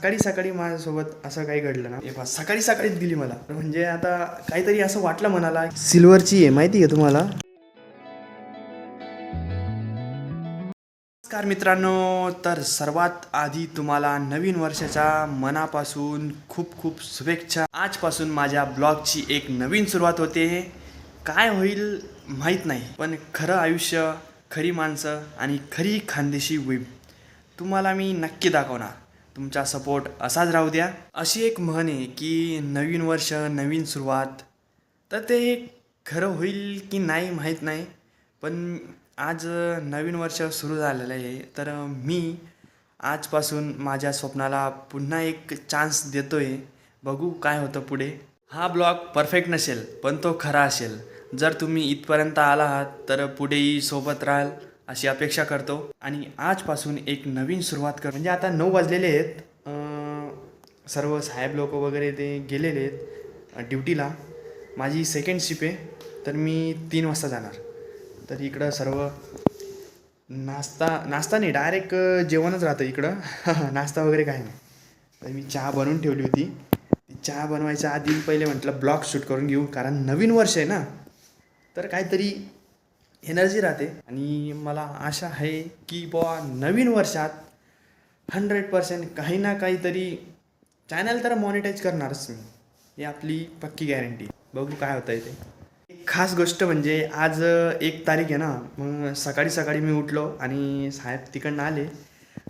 सकाळी सकाळी माझ्यासोबत असं काही घडलं ना. हे सकाळी सकाळीच दिली मला. म्हणजे आता काहीतरी असं वाटलं मनाला. सिल्वरची आहे माहिती आहे तुम्हाला? नमस्कार मित्रांनो तर सर्वात आधी तुम्हाला नवीन वर्षाच्या मनापासून खूप खूप शुभेच्छा. आजपासून माझ्या ब्लॉगची एक नवीन सुरुवात होते. काय होईल माहीत नाही पण खरं आयुष्य खरी माणसं आणि खरी खानदेशी वेब तुम्हाला मी नक्की दाखवणार. तुमचा सपोर्ट असाच राहू द्या. अशी एक म्हण आहे की नवीन वर्ष नवीन सुरुवात. तर ते खरं होईल की नाही माहीत नाही. पण आज नवीन वर्ष सुरू झालेलं आहे. तर मी आजपासून माझ्या स्वप्नाला पुन्हा एक चान्स देतो आहे बघू काय होतं पुढे. हा ब्लॉग परफेक्ट नसेल पण तो खरा असेल. जर तुम्ही इथपर्यंत आला आहात तर पुढेही सोबत राहाल. अशी अपेक्षा करतो. आणि आजपासून एक नवीन सुरुवात कर म्हणजे आता नऊ वाजलेले आहेत. सर्व साहेब लोक वगैरे ते गेलेले आहेत ड्युटीला. माझी सेकंड शिप आहे तर मी तीन वाजता जाणार. तर इकडं सर्व नाश्ता नाश्ता नाही डायरेक्ट जेवणच राहतं इकडं. नाश्ता वगैरे काही नाही. तर मी चहा बनवून ठेवली होती. ती चहा बनवायच्या आधी पहिले म्हटलं ब्लॉग शूट करून घेऊ कारण नवीन वर्ष आहे ना. तर काहीतरी एनर्जी राहते. आणि मला आशा आहे की बुवा नवीन वर्षात हंड्रेड पर्सेंट काही ना काहीतरी चॅनल तर मॉनिटाईज करणारच मी. ही आपली पक्की गॅरंटी बघू काय होतं आहे ते. एक खास गोष्ट म्हणजे आज एक तारीख आहे ना मग सकाळी सकाळी मी उठलो आणि साहेब तिकडनं आले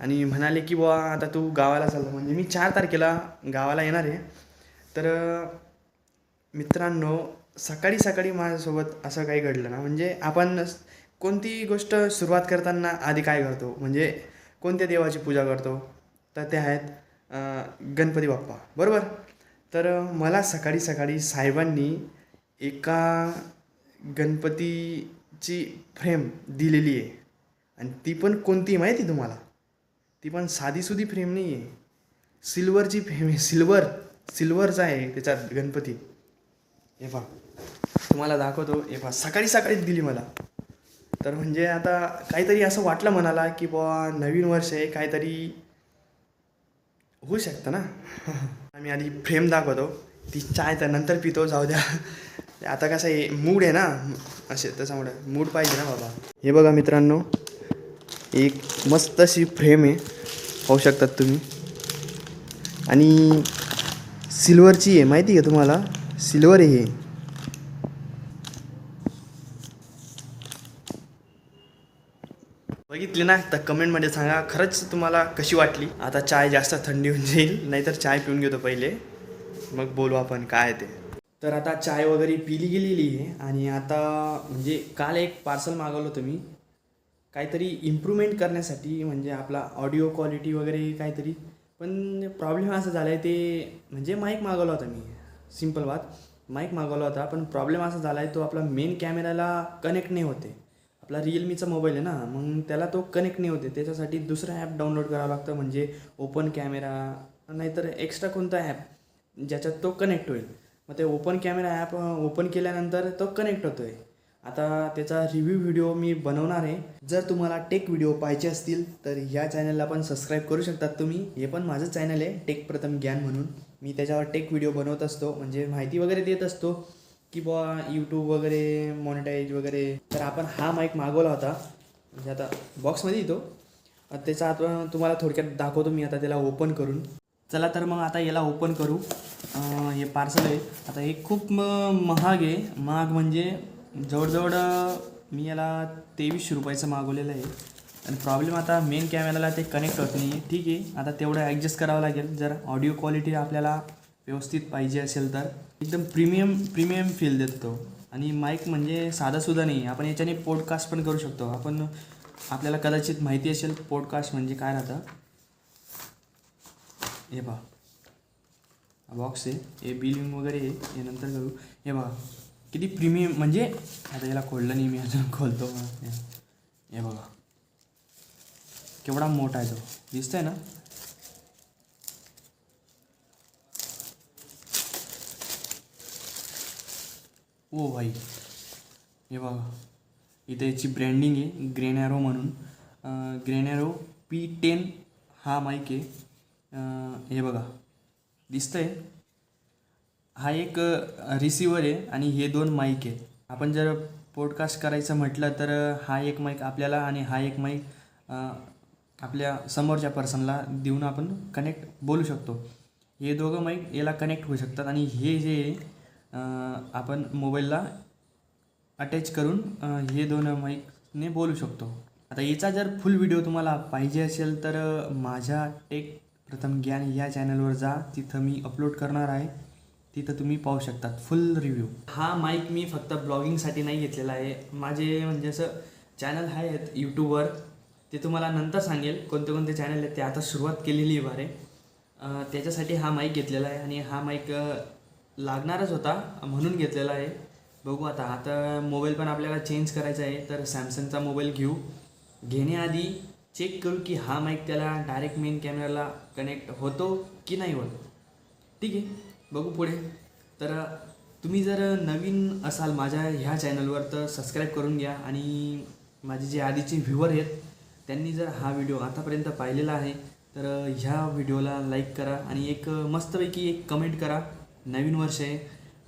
आणि म्हणाले की बुवा आता तू गावाला चाललो. म्हणजे मी चार तारखेला गावाला येणार आहे. तर मित्रांनो सकाळी सकाळी माझ्यासोबत असं काही घडलं ना म्हणजे आपण कोणती गोष्ट सुरुवात करताना आधी काय करतो? म्हणजे कोणत्या देवाची पूजा करतो? तर ते आहेत गणपती बाप्पा. बरोबर? तर मला सकाळी सकाळी साहेबांनी एका गणपतीची फ्रेम दिलेली आहे. आणि ती पण कोणती माहिती आहे तुम्हाला? ती पण साधीसुधी फ्रेम नाही आहे. सिल्वरची फ्रेम आहे. सिल्वर सिल्वरचा आहे त्याच्यात गणपती. हे पहा. तुम्हाला दाखवतो. हे पहा सकाळी सकाळीच दिली मला. तर म्हणजे आता काहीतरी असं वाटलं मनाला की बुवा नवीन वर्ष आहे काहीतरी होऊ शकतं ना? आम्ही आधी फ्रेम दाखवतो. ती चाय तर नंतर पितो जाऊ द्या. आता कसं आहे मूड आहे ना? असे त्याच्यामुळे मूड पाहिजे ना बाबा. हे बघा मित्रांनो एक मस्त अशी फ्रेम आहे. पाहू शकतात तुम्ही. आणि सिल्वरची आहे माहिती आहे का तुम्हाला? सिल्वर आहे हे बघितली ना तर कमेंटमध्ये सांगा खरंच तुम्हाला कशी वाटली? आता चाय जास्त थंडी होऊन जाईल नाहीतर चाय पिऊन घेतो पहिले. मग बोलू आपण काय ते. तर आता चाय वगैरे पिली गेलेली आहे आणि आता म्हणजे काल एक पार्सल मागवलं होतं मी. काहीतरी इम्प्रूव्हमेंट करण्यासाठी म्हणजे आपला ऑडिओ क्वालिटी वगैरे काहीतरी. पण प्रॉब्लेम असा झाला आहे ते म्हणजे माईक मागवला होता मी. सिंपल बात. माईक मागवला होता पण प्रॉब्लेम असा झाला आहे तो आपला मेन कॅमेराला कनेक्ट नाही होते आपला रिअलमीचा मोबाईल आहे ना मग त्याला तो कनेक्ट नाही होते त्याच्यासाठी दुसरं ॲप डाउनलोड करावं लागतं म्हणजे ओपन कॅमेरा नाहीतर एक्स्ट्रा कोणता ॲप ज्याच्यात तो कनेक्ट होईल. मग ते ओपन कॅमेरा ॲप ओपन केल्यानंतर तो कनेक्ट होतो आहे आता त्याचा रिव्ह्यू व्हिडिओ मी बनवणार आहे. जर तुम्हाला टेक व्हिडिओ पाहिजे असतील तर ह्या चॅनलला पण सबस्क्राईब करू शकतात तुम्ही. हे पण माझं चॅनल आहे टेक प्रथम ज्ञान म्हणून. मी त्याच्यावर टेक व्हिडिओ बनवत असतो म्हणजे माहिती वगैरे देत असतो. की बुवा यूट्यूब वगैरे मॉनिटाईज वगैरे. तर आपण हा माईक मागवला होता. म्हणजे आता बॉक्समध्ये येतो. त्याचा आता तुम्हाला थोडक्यात दाखवतो मी आता त्याला ओपन करून. चला तर मग आता याला ओपन करू. हे पार्सल आहे. आता हे खूप महाग आहे. महाग म्हणजे जवळजवळ मी याला तेवीसशे रुपयाचं मागवलेलं आहे. आणि प्रॉब्लेम आता मेन कॅमेराला ते कनेक्ट होत नाही ठीक आहे. आता तेवढं ॲडजस्ट करावं लागेल. जर ऑडिओ क्वालिटी आपल्याला व्यवस्थित पाहिजे असेल तर. एकदम प्रीमियम प्रीमियम फील देतो आणि माईक म्हणजे साधासुद्धा नाही आपण याच्याने पॉडकास्ट पण करू शकतो. आपण आपल्याला कदाचित माहिती असेल पॉडकास्ट म्हणजे काय राहतं? हे बघा. बॉक्स आहे. हे बिलिंग वगैरे आहे. हे नंतर करू. हे बघा. किती प्रीमियम म्हणजे आता याला खोललं नाही मी अजून खोलतो हे हे बघा. केवढा मोठा आहे तो. दिसतंय ना? ओ भाई हे बघा. इथे याची ब्रँडिंग आहे ग्रेनॅरो म्हणून. ग्रेनॅरो पी टेन हा माईक आहे. हे बघा. दिसतंय. हा एक रिसिवर आहे आणि हे दोन माईक आहे. आपण जर पॉडकास्ट करायचं म्हटलं तर हा एक माईक आपल्याला आणि हा एक माईक आपल्या समोरच्या पर्सनला देऊन आपण कनेक्ट बोलू शकतो. हे दोघं माईक याला कनेक्ट होऊ शकतात आणि हे जे आहे, आपण मोबाईलला अटॅच करून हे दोन माईकने बोलू शकतो. आता याचा जर फुल व्हिडिओ तुम्हाला पाहिजे असेल तर माझ्या टेक प्रथम ज्ञान या चॅनलवर जा. तिथं मी अपलोड करणार आहे. तिथं तुम्ही पाहू शकतात फुल रिव्ह्यू हा माईक मी फक्त ब्लॉगिंगसाठी नाही घेतलेला आहे. माझे म्हणजे असं चॅनल आहेत यूट्यूबवर ते तुम्हाला नंतर सांगेल कोणते कोणते चॅनल आहेत ते आता सुरुवात केलेली आहे बारे त्याच्यासाठी हा माईक घेतलेला आहे आणि हा माईक लागणारच होता म्हणून घेतलेला आहे. बघू आता आता मोबाईल पण आपल्याला चेंज करायचा आहे तर सॅमसंगचा मोबाईल घेऊ. घेण्याआधी चेक करू की हा माईक त्याला डायरेक्ट मेन कॅमेराला कनेक्ट होतो की नाही होत. ठीक आहे बघू पुढे. तर तुम्ही जर नवीन असाल माझ्या ह्या चॅनलवर तर सबस्क्राईब करून घ्या आणि माझे जे आधीचे व्ह्युअर आहेत त्यांनी जर हा व्हिडिओ आतापर्यंत पाहिलेला आहे तर ह्या व्हिडिओला लाईक करा आणि एक मस्तपैकी एक कमेंट करा. नवीन वर्ष आहे.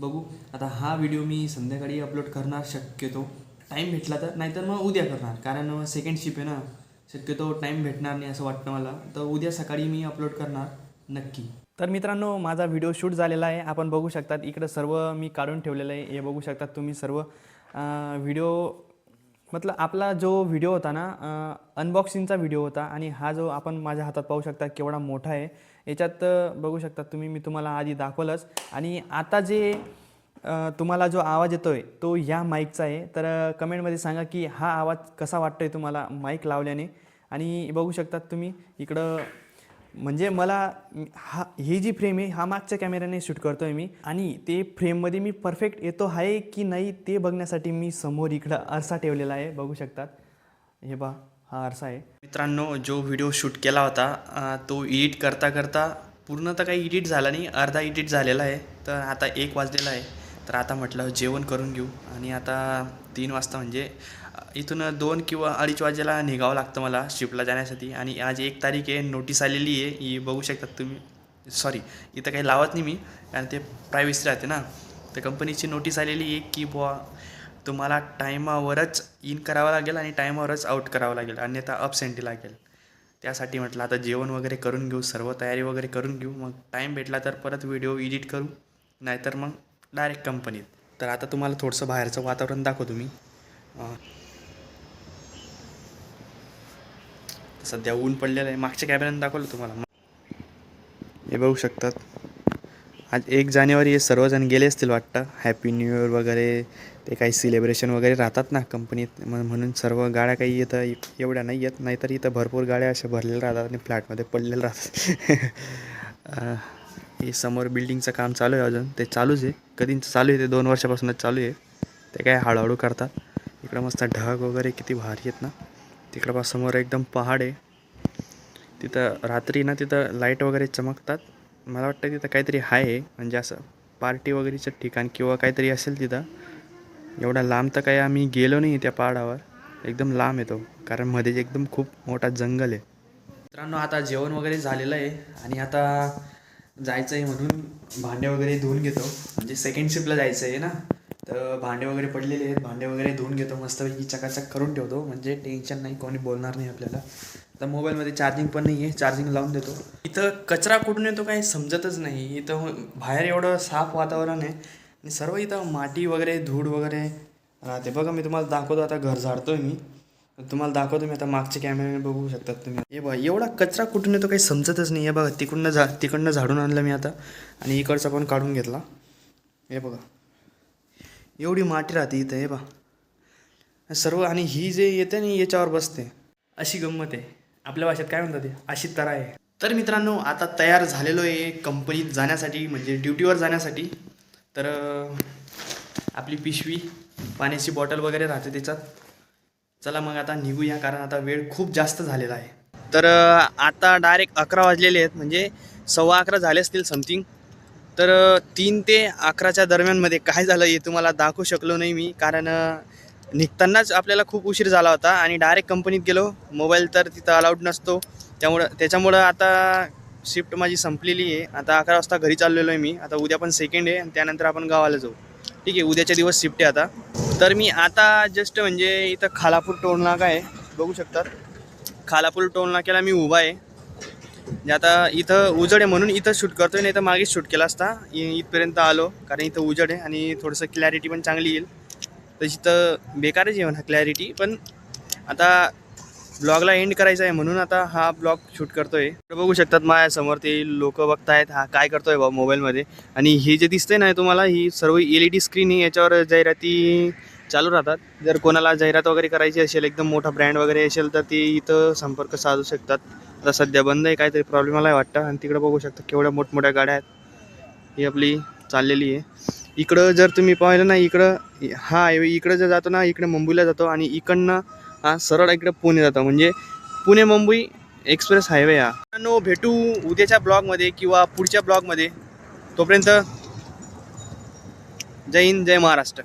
बघू. आता हा व्हिडिओ मी संध्याकाळी अपलोड करणार शक्यतो. टाईम भेटला तर नाहीतर मग उद्या करणार. कारण सेकंड शिप आहे ना. शक्यतो टाईम भेटणार नाही असं वाटतं मला. तर उद्या सकाळी मी अपलोड करणार नक्की. तर मित्रांनो माझा व्हिडिओ शूट झालेला आहे. आपण बघू शकतात इकडं सर्व मी काढून ठेवलेलं आहे. हे बघू शकतात तुम्ही सर्व. व्हिडिओ मतलब आपला जो व्हिडिओ होता ना अनबॉक्सिंगचा व्हिडिओ होता आणि हा जो आपण माझ्या हातात पाहू शकता केवढा मोठा आहे याच्यात बघू शकता तुम्ही मी तुम्हाला आधी दाखवलंच. आणि आता जे तुम्हाला जो आवाज येतो आहे तो ह्या माईकचा आहे. तर कमेंटमध्ये सांगा की हा आवाज कसा वाटतो आहे तुम्हाला माईक लावल्याने. आणि बघू शकतात तुम्ही इकडं म्हणजे मला हा ही जी फ्रेम आहे हा मागच्या कॅमेऱ्याने शूट करतो आहे मी. आणि ते फ्रेममध्ये मी परफेक्ट येतो आहे की नाही ते बघण्यासाठी मी समोर इकडं आरसा ठेवलेला आहे बघू शकतात. हे बा हा आरसा आहे. मित्रांनो जो व्हिडिओ शूट केला होता तो एडिट करता करता पूर्ण तर काही एडिट झाला नाही अर्धा एडिट झालेला आहे. तर आता एक वाजलेला आहे. तर आता म्हटलं जेवण करून घेऊ. आणि आता तीन वाजता म्हणजे इथून दोन किंवा अडीच वाजेला निघावं लागतं मला शिपला जाण्यासाठी. आणि आज एक तारीख आहे नोटीस आलेली आहे ही बघू शकतात तुम्ही. सॉरी इथं काही लावत नाही मी कारण ते प्रायव्हसी राहते ना. तर कंपनीची नोटीस आलेली आहे की बुवा तुम्हाला टायमावरच इन करावं लागेल आणि टायमावरच आउट करावं लागेल अन्यथा अपसेंटी लागेल. त्यासाठी म्हटलं आता जेवण वगैरे करून घेऊ सर्व तयारी वगैरे करून घेऊ मग टाईम भेटला तर परत व्हिडिओ एडिट करू नाहीतर मग डायरेक्ट कंपनीत तर आता तुम्हाला थोडंसं बाहेरचं वातावरण दाखवतो मी. सध्या ऊन पडलेलं आहे. मागच्या कॅमेऱ्यानं दाखवलं तुम्हाला. हे बघू शकतात. आज एक जानेवारी हे सर्वजण गेले असतील वाटतं. हॅपी न्यू इयर वगैरे. ते काही सेलिब्रेशन वगैरे राहतात ना कंपनीत म्हणून सर्व गाड्या काही येतं एवढ्या नाही येत नाहीतर इथं भरपूर गाड्या अशा भरलेल्या राहतात आणि फ्लॅटमध्ये पडलेल्या राहतात. हे समोर बिल्डिंगचं काम चालू आहे अजून. ते चालूच आहे. कधीच चालू आहे ते. दोन वर्षापासूनच चालू आहे. ते काय हळूहळू करतात. इकडं मस्त ढग वगैरे किती भारी आहेत ना. तिकडं बा समोर एकदम पहाड. आहे तिथं रात्री ना तिथं लाइट वगैरे चमकतात. मला वाटतं तिथं काहीतरी आहे म्हणजे असं पार्टी वगैरेचं ठिकाण किंवा काहीतरी असेल तिथं. एवढा लांब तर काही आम्ही गेलो नाही त्या पहाडावर. एकदम लांब येतो कारण मध्ये एकदम खूप मोठा जंगल आहे. मित्रांनो आता जेवण वगैरे झालेलं आहे. आणि आता जायचं आहे म्हणून भांडे वगैरे धुवून घेतो. म्हणजे सेकंड शिपला जायचं आहे ना. तर भांडे वगैरे पडलेले आहेत. भांडे वगैरे धुवून घेतो. मस्तपैकी चकाचक करून ठेवतो. म्हणजे टेन्शन नाही. कोणी बोलणार नाही आपल्याला. तर मोबाईलमध्ये चार्जिंग पण नाही आहे चार्जिंग लावून देतो. इथं कचरा कुठून येतो काही समजतच नाही. इथं बाहेर एवढं साफ वातावरण आहे. आणि सर्व इथं माती वगैरे धूळ वगैरे राहते. बघा मी तुम्हाला दाखवतो. आता घर झाडतो आहे मी. तुम्हाला दाखवतो मी. आता मागच्या कॅमेऱ्याने बघू शकतात तुम्ही. हे बघा एवढा कचरा कुठून येतो काही समजतच नाही आहे बघा तिकडनं झा तिकडनं झाडून आणलं मी आता. आणि इकडचा पण काढून घेतला. हे बघा. एवढी माटी राहते इथं हे बा सर्व आणि ही जे येते ना याच्यावर बसते. अशी गंमत आहे. आपल्या भाषेत काय म्हणतात ते? अशी तरा आहे. तर मित्रांनो आता तयार झालेलो आहे कंपनीत जाण्यासाठी म्हणजे ड्युटीवर जाण्यासाठी. तर आपली पिशवी पाण्याची बॉटल वगैरे राहते त्याच्यात. चला मग आता निघूया कारण आता वेळ खूप जास्त झालेला आहे. तर आता डायरेक्ट अकरा वाजलेले आहेत म्हणजे सव्वा अकरा झाले असतील समथिंग तर तीन ते अकराच्या दरम्यानमध्ये काय झालं हे तुम्हाला दाखवू शकलो नाही मी. कारण निघतानाच आपल्याला खूप उशीर झाला होता आणि डायरेक्ट कंपनीत गेलो. मोबाईल तर तिथं अलाउड नसतो. त्यामुळं त्याच्यामुळं आता शिफ्ट माझी संपलेली आहे. आता अकरा वाजता घरी चाललेलो आहे मी. आता उद्या पण सेकंड आहे आणि त्यानंतर आपण गावाला जाऊ. ठीक आहे उद्याच्या दिवस शिफ्ट आहे आता. तर मी आता जस्ट म्हणजे इथं खालापूर टोल नाका आहे. बघू शकतात खालापूर टोल नाक्याला मी उभा आहे. म्हणजे आता इथं उजड आहे म्हणून इथं शूट करतोय नाही तर मागेच शूट केला असता. इथपर्यंत आलो कारण इथं उजड आहे आणि थोडंसं क्लॅरिटी पण चांगली येईल. तशी तर बेकारच आहे म्हणा क्लॅरिटी पण आता ब्लॉगला एंड करायचा आहे म्हणून आता हा ब्लॉग शूट करतोय. बघू शकतात माझ्यासमोर ते लोक बघतायत हा काय करतोय बा मोबाईलमध्ये आणि हे जे दिसतंय ना तुम्हाला ही सर्व एल ई डी स्क्रीन ही याच्यावर जाहिराती चालू राहतात. जर कोणाला जाहिरात वगैरे करायची असेल एकदम मोठा ब्रँड वगैरे असेल तर ते इथं संपर्क साधू शकतात. आता सध्या बंद आहे काहीतरी प्रॉब्लेम आला वाटतं. आणि तिकडे बघू शकता केवढ्या मोठमोठ्या गाड्या आहेत. ही आपली चाललेली आहे. इकडं जर तुम्ही पाहिलं ना इकडं हा हायवे इकडं जर जातो ना इकडे मुंबईला जातो आणि इकडनं हा सरळ इकडे पुणे जातो. म्हणजे पुणे मुंबई एक्सप्रेस हायवे हा. नो भेटू उद्याच्या ब्लॉगमध्ये किंवा पुढच्या ब्लॉगमध्ये. तोपर्यंत जय हिंद जय महाराष्ट्र.